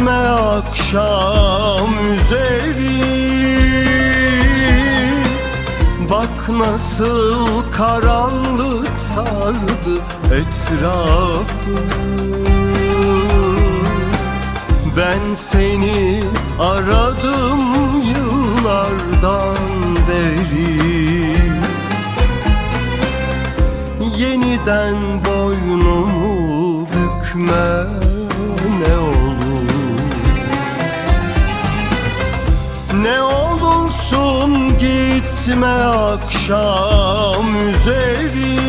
gitme akşam üzeri. Bak nasıl karanlık sardı etrafı. Ben seni aradım yıllardan beri. Yeniden Ne olursun gitme akşam üzeri.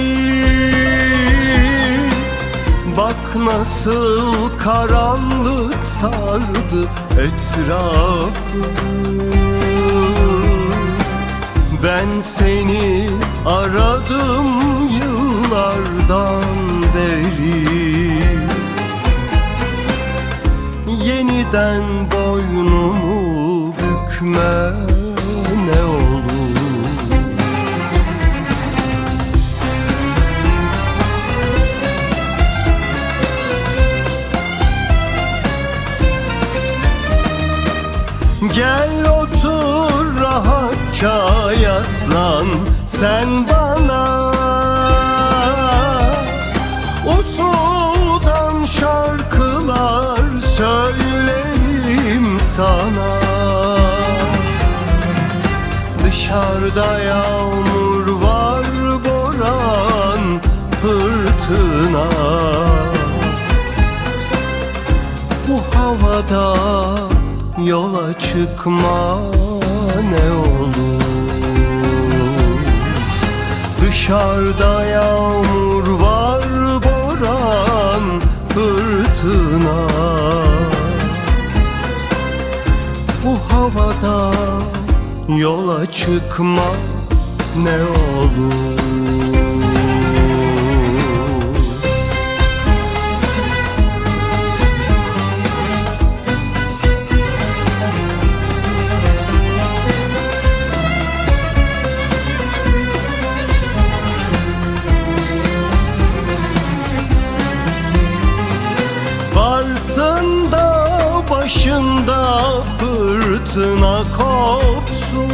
Bak nasıl karanlık sardı etrafı. Ben seni aradım yıllardan beri. Yeniden rahatça yaslan sen bana. Usuldan şarkılar söylerim sana. Dışarıda yağmur var boran fırtına. Bu havada yola çıkma ne olur. Dışarıda yağmur var boran fırtına. Bu havada yola çıkma ne olur başında fırtına kopsun.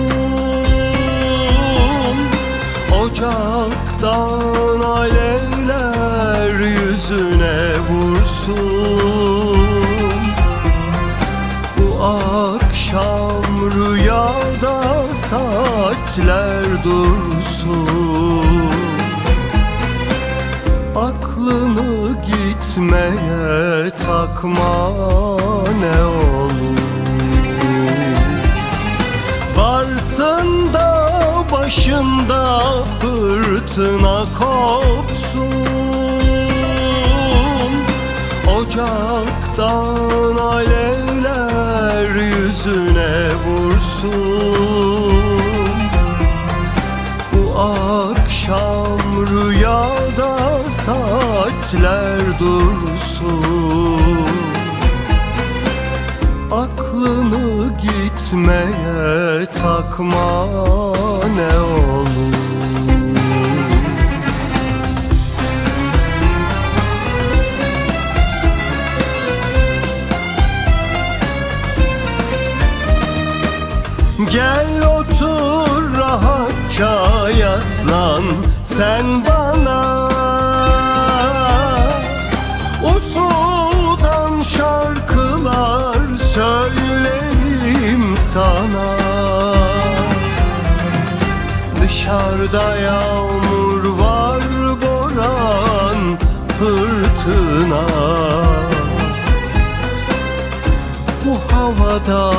Ocaktan alevler yüzüne vursun. Bu akşam rüyada saatler dursun. Aklını gitmeye takma ne olur. Varsın da başında fırtına kopsun. Ocaktan alevler yüzüne vursun saatler dursun. Aklını gitmeye takma ne olur. Gel otur rahatça yaslan sen bana Usuldan şarkılar söylerim sana. Dışarıda yağmur var boran fırtına. Bu havada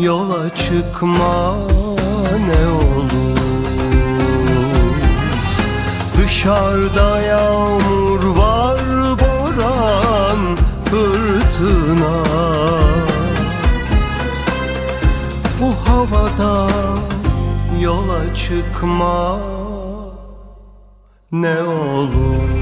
yola çıkma ne olur. Dışarıda yağmur fırtına. Bu havada yola çıkma ne olur